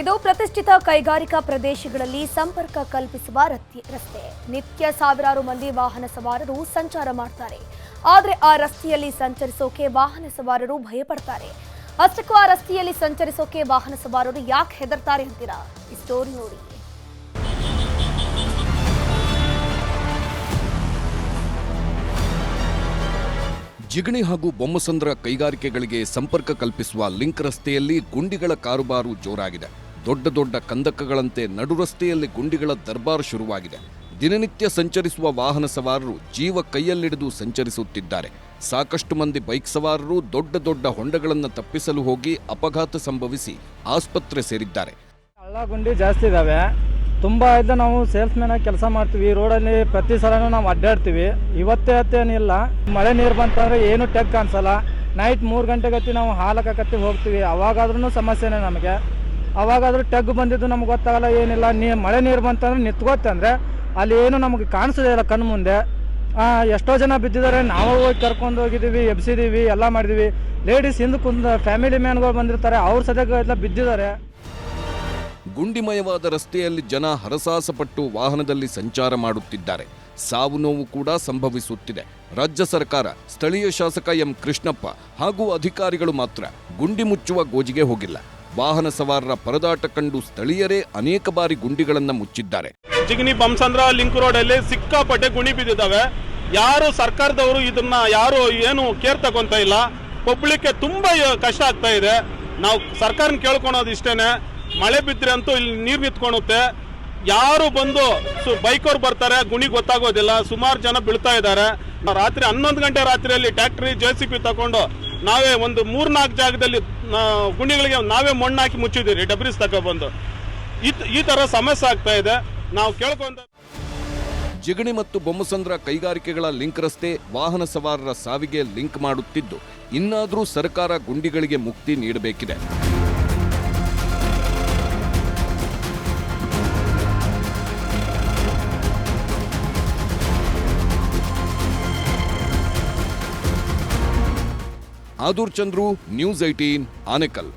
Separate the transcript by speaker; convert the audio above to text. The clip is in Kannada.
Speaker 1: ಇದು ಪ್ರತಿಷ್ಠಿತ ಕೈಗಾರಿಕಾ ಪ್ರದೇಶಗಳಲ್ಲಿ ಸಂಪರ್ಕ ಕಲ್ಪಿಸುವ ರಸ್ತೆ. ನಿತ್ಯ ಸಾವಿರಾರು ಮಂದಿ ವಾಹನ ಸವಾರರು ಸಂಚಾರ ಮಾಡ್ತಾರೆ. ಆದರೆ ಆ ರಸ್ತೆಯಲ್ಲಿ ಸಂಚರಿಸೋಕೆ ವಾಹನ ಸವಾರರು ಭಯಪಡ್ತಾರೆ. ಅಷ್ಟಕ್ಕೂ ಆ ರಸ್ತೆಯಲ್ಲಿ ಸಂಚರಿಸೋಕೆ ವಾಹನ ಸವಾರರು ಯಾಕೆ ಹೆದರ್ತಾರೆ ಅಂತೀರಾ? ಈ ಸ್ಟೋರಿ ನೋಡಿ.
Speaker 2: ಜಿಗಣಿ ಹಾಗೂ ಬೊಮ್ಮಸಂದ್ರ ಕೈಗಾರಿಕೆಗಳಿಗೆ ಸಂಪರ್ಕ ಕಲ್ಪಿಸುವ ಲಿಂಕ್ ರಸ್ತೆಯಲ್ಲಿ ಗುಂಡಿಗಳ ಕಾರುಬಾರು ಜೋರಾಗಿದೆ. ದೊಡ್ಡ ದೊಡ್ಡ ಕಂದಕಗಳಂತೆ ನಡು ರಸ್ತೆಯಲ್ಲಿ ಗುಂಡಿಗಳ ದರ್ಬಾರ್ ಶುರುವಾಗಿದೆ. ದಿನನಿತ್ಯ ಸಂಚರಿಸುವ ವಾಹನ ಸವಾರರು ಜೀವ ಕೈಯಲ್ಲಿಡಿದು ಸಂಚರಿಸುತ್ತಿದ್ದಾರೆ. ಸಾಕಷ್ಟು ಮಂದಿ ಬೈಕ್ ಸವಾರರು ದೊಡ್ಡ ದೊಡ್ಡ ಹೊಂಡಗಳನ್ನು ತಪ್ಪಿಸಲು ಹೋಗಿ ಅಪಘಾತ ಸಂಭವಿಸಿ ಆಸ್ಪತ್ರೆ ಸೇರಿದ್ದಾರೆ.
Speaker 3: ಹಳ್ಳ ಗುಂಡಿ ಜಾಸ್ತಿ ಇದಾವೆ. ತುಂಬ ಇದ್ದ ನಾವು ಸೇಲ್ಸ್ ಮ್ಯಾನ್ ಆಗಿ ಕೆಲಸ ಮಾಡ್ತೀವಿ. ರೋಡಲ್ಲಿ ಪ್ರತಿ ನಾವು ಅಡ್ಡಾಡ್ತೀವಿ. ಇವತ್ತೇ ಅತ್ತೇನಿಲ್ಲ ಮಳೆ ನೀರು ಬಂತಂದ್ರೆ ಏನು ಟೆಕ್ ಅನ್ಸಲ್ಲ ನೈಟ್ ಮೂರು ಗಂಟೆಗತ್ತಿ ನಾವು ಹಾಲಕ್ಕೆ ಹೋಗ್ತೀವಿ. ಅವಾಗಾದ್ರೂ ಸಮಸ್ಯೆನೇ ನಮಗೆ. ಅವಾಗಾದ್ರೂ ಟಗ್ ಬಂದಿದ್ದು ನಮ್ಗೆ ಗೊತ್ತಾಗಲ್ಲ, ಏನಿಲ್ಲ. ನೀ ಮಳೆ ನೀರು ಬಂತಂದ್ರೆ ನಿಂತ್ಕೋತಂದ್ರೆ ಅಲ್ಲಿ ಏನು ನಮಗೆ ಕಾಣಿಸೋದೇ ಇಲ್ಲ ಕಣ್ಣು ಮುಂದೆ. ಎಷ್ಟೋ ಜನ ಬಿದ್ದಿದ್ದಾರೆ. ನಾವು ಹೋಗಿ ಕರ್ಕೊಂಡು ಹೋಗಿದ್ದೀವಿ ಎಬ್ಸಿದ್ದೀವಿ ಎಲ್ಲ ಮಾಡಿದ್ದೀವಿ ಲೇಡೀಸ್ ಹಿಂದೆ ಕುಂದ ಫ್ಯಾಮಿಲಿ ಮ್ಯಾನ್ಗಳು ಬಂದಿರ್ತಾರೆ. ಅವ್ರ ಸದ್ಯಕ್ಕೆ ಎಲ್ಲ ಬಿದ್ದಿದ್ದಾರೆ.
Speaker 2: ಗುಂಡಿಮಯವಾದ ರಸ್ತೆಯಲ್ಲಿ ಜನ ಹರಸಾಸಪಟ್ಟು ವಾಹನದಲ್ಲಿ ಸಂಚಾರ ಮಾಡುತ್ತಿದ್ದಾರೆ. ಸಾವು ನೋವು ಕೂಡ ಸಂಭವಿಸುತ್ತಿದೆ. ರಾಜ್ಯ ಸರ್ಕಾರ, ಸ್ಥಳೀಯ ಶಾಸಕ ಎಂ ಕೃಷ್ಣಪ್ಪ ಹಾಗೂ ಅಧಿಕಾರಿಗಳು ಮಾತ್ರ ಗುಂಡಿ ಮುಚ್ಚುವ ಗೋಜಿಗೆ ಹೋಗಿಲ್ಲ. ವಾಹನ ಸವಾರರ ಪರದಾಟ ಕಂಡು ಸ್ಥಳೀಯರೇ ಅನೇಕ ಬಾರಿ ಗುಂಡಿಗಳನ್ನು ಮುಚ್ಚಿದ್ದಾರೆ.
Speaker 4: ಜಿಗ್ನಿ ಬಂಸಂದ್ರ ಲಿಂಕ್ ರೋಡ್ ಅಲ್ಲಿ ಸಿಕ್ಕಾಪಟ್ಟೆ ಗುಣಿ ಬಿದ್ದಿದ್ದಾವೆ. ಯಾರು ಸರ್ಕಾರದವರು ಇದನ್ನ ಯಾರು ಏನು ಕೇರ್ ತಗೊಂತ ಇಲ್ಲ. ಪಬ್ಲಿಕ್ಗೆ ತುಂಬಾ ಕಷ್ಟ ಆಗ್ತಾ ಇದೆ. ನಾವು ಸರ್ಕಾರನ ಕೇಳ್ಕೊಳೋದು ಇಷ್ಟೇನೆ. ಮಳೆ ಬಿದ್ದರೆ ಅಂತೂ ಇಲ್ಲಿ ನೀರು ನಿಂತ್ಕೊಳುತ್ತೆ. ಯಾರು ಬಂದು ಬೈಕ್ ಬೈಕವ್ರು ಬರ್ತಾರೆ, ಗುಣಿ ಗೊತ್ತಾಗೋದಿಲ್ಲ. ಸುಮಾರು ಜನ ಬೀಳ್ತಾ ಇದ್ದಾರೆ. ರಾತ್ರಿ ಹನ್ನೊಂದು ಗಂಟೆ ರಾತ್ರಿಯಲ್ಲಿ ಟ್ಯಾಕ್ಟ್ರಿ ಜೆ ಸಿ ಪಿ ತಗೊಂಡು ನಾವೇ ಒಂದು ಮೂರ್ನಾಲ್ಕು ಜಾಗದಲ್ಲಿ ಗುಂಡಿಗಳಿಗೆ ನಾವೇ ಮಣ್ಣು ಹಾಕಿ ಮುಚ್ಚಿದ್ದೀರಿ, ಡಬ್ರಿಸ್ ತಗೊಬಂದು ಈ ಈ ಥರ ಸಮಸ್ಯೆ ಆಗ್ತಾ ಇದೆ. ನಾವು ಕೇಳ್ಕೊಂತ
Speaker 2: ಜಿಗಣಿ ಮತ್ತು ಬೊಮ್ಮಸಂದ್ರ ಕೈಗಾರಿಕೆಗಳ ಲಿಂಕ್ ರಸ್ತೆ ವಾಹನ ಸವಾರರ ಸಾವಿಗೆ ಲಿಂಕ್ ಮಾಡುತ್ತಿದ್ದು, ಇನ್ನಾದರೂ ಸರ್ಕಾರ ಗುಂಡಿಗಳಿಗೆ ಮುಕ್ತಿ ನೀಡಬೇಕಿದೆ. ಆದೂರ್ ಚಂದ್ರು ನ್ಯೂಸ್ ಏಟೀನ್ ಆನೆಕಲ್.